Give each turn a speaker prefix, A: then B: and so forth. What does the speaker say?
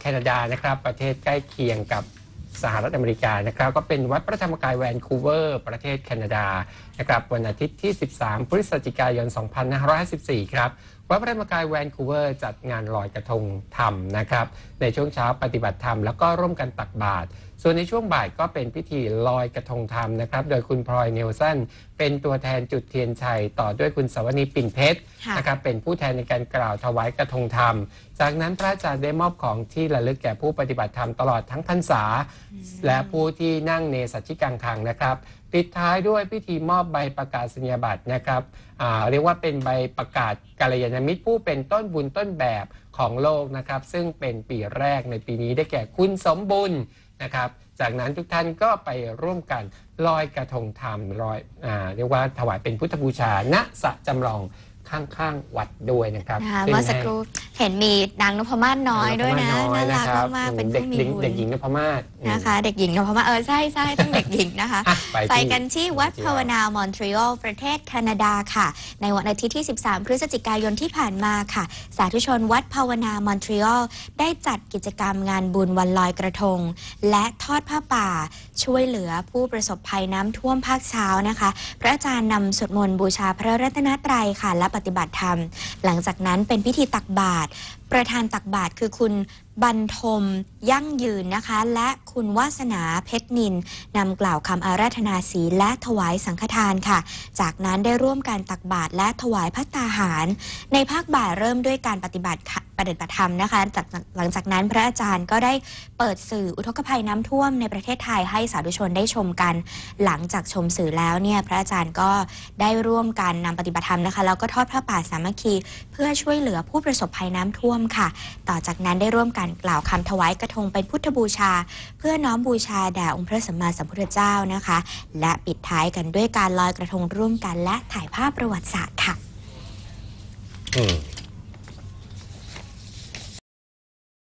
A: แคนาดานะครับ ประเทศใกล้เคียงกับสหรัฐอเมริกานะครับ ก็เป็นวัดพระธรรมกายแวนคูเวอร์ ประเทศแคนาดานะครับวันอาทิตย์ที่ 13 พฤศจิกายน 2554 ครับ วัดพระธรรมกายแวนคูเวอร์จัดงานลอยกระทงธรรมนะครับ ในช่วงเช้าปฏิบัติธรรมแล้วก็ร่วมกันตักบาตรส่วนในช่วงบ่ายก็เป็นพิธีลอยกระทงธรรมนะครับ โดยคุณพลอยเนลสันเป็นตัวแทนจุดเทียนชัย ต่อด้วยคุณสวนีปิ่นเพชร
B: ค่ะ
A: นะครับเป็นผู้แทนในการกล่าวถวายกระทงธรรม จากนั้นพระอาจารย์ได้มอบของที่ระลึกแก่ผู้ปฏิบัติธรรมตลอดทั้งพรรษา และผู้ที่นั่งเนสัชิกังคังนะครับ ปิดท้ายด้วยพิธีมอบใบประกาศนียบัตรนะครับเรียกว่าเป็นใบประกาศกาลยาณมิตรผู้เป็นต้นบุญต้นแบบของโลกนะครับซึ่งเป็นปีแรกในปีนี้ได้แก่คุณสมบุญนะครับ จากนั้นทุกท่านก็ไปร่วมกันลอยกระทงธรรมลอยอเรียกว่าถวายเป็นพุทธบูชาณสะจำลอง ข้างๆวัดด้วยนะครับ
B: นะคะ
A: ซึ่ง
B: เมื่อสัก
A: ให้
B: ครู่เห็นมีนางนพมาศน้อยด้วยนะ
A: น้อย
B: น่า
A: นะ
B: รัก
A: ครับ
B: มากๆเป็น
A: เด็
B: ผู้
A: ก
B: มี
A: หญิง
B: บุญ
A: เด็กหญิงนพมาศอืม
B: นะคะ เด็กหญิงนพมาศเออใช่ใช่ต้องเด็กหญิงนะคะ
A: อะไป
B: ไป
A: ที่
B: กันที่วัดภาวนามอนทรีออลประเทศแคนาดาค่ะ ในวันอาทิตย์ที่ 13 พฤศจิกายนที่ผ่านมาค่ะ สาธุชนวัดภาวนามอนทรีออลได้จัดกิจกรรมงานบุญวันลอยกระทง และทอดผ้าป่า ช่วยเหลือผู้ประสบภัยน้ำท่วมภาคเช้านะคะ พระอาจารย์นำสวดมนต์บูชาพระรัตนตรัยค่ะ และปฏิบัติธรรม หลังจากนั้นเป็นพิธีตักบาตรประธานตักบาตรคือคุณบรรทมยั่งยืนนะคะ และคุณวาสนาเพชรนินนำกล่าวคำอาราธนาศีและถวายสังฆทานค่ะ จากนั้นได้ร่วมการตักบาตรและถวายพัตตาหาร ในภาคบ่ายเริ่มด้วยการปฏิบัติ ค่ะปฏิบัติธรรมนะคะจากหลังจากนั้นพระอาจารย์ก็ได้เปิดสื่ออุทกภัยน้ำท่วมในประเทศไทยให้สาธุชนได้ชมกัน หลังจากชมสื่อแล้วเนี่ยพระอาจารย์ก็ได้ร่วมกันนำปฏิบัติธรรมนะคะแล้วก็ทอดพระป่าสามัคคี เพื่อช่วยเหลือผู้ประสบภัยน้ำท่วมค่ะ ต่อจากนั้นได้ร่วมกันกล่าวคำถวายกระทงเป็นพุทธบูชา เพื่อน้อมบูชาแด่องค์พระสัมมาสัมพุทธเจ้านะคะ และปิดท้ายกันด้วยการลอยกระทงร่วมกันและถ่ายภาพประวัติศาสตร์ค่ะ
A: อืม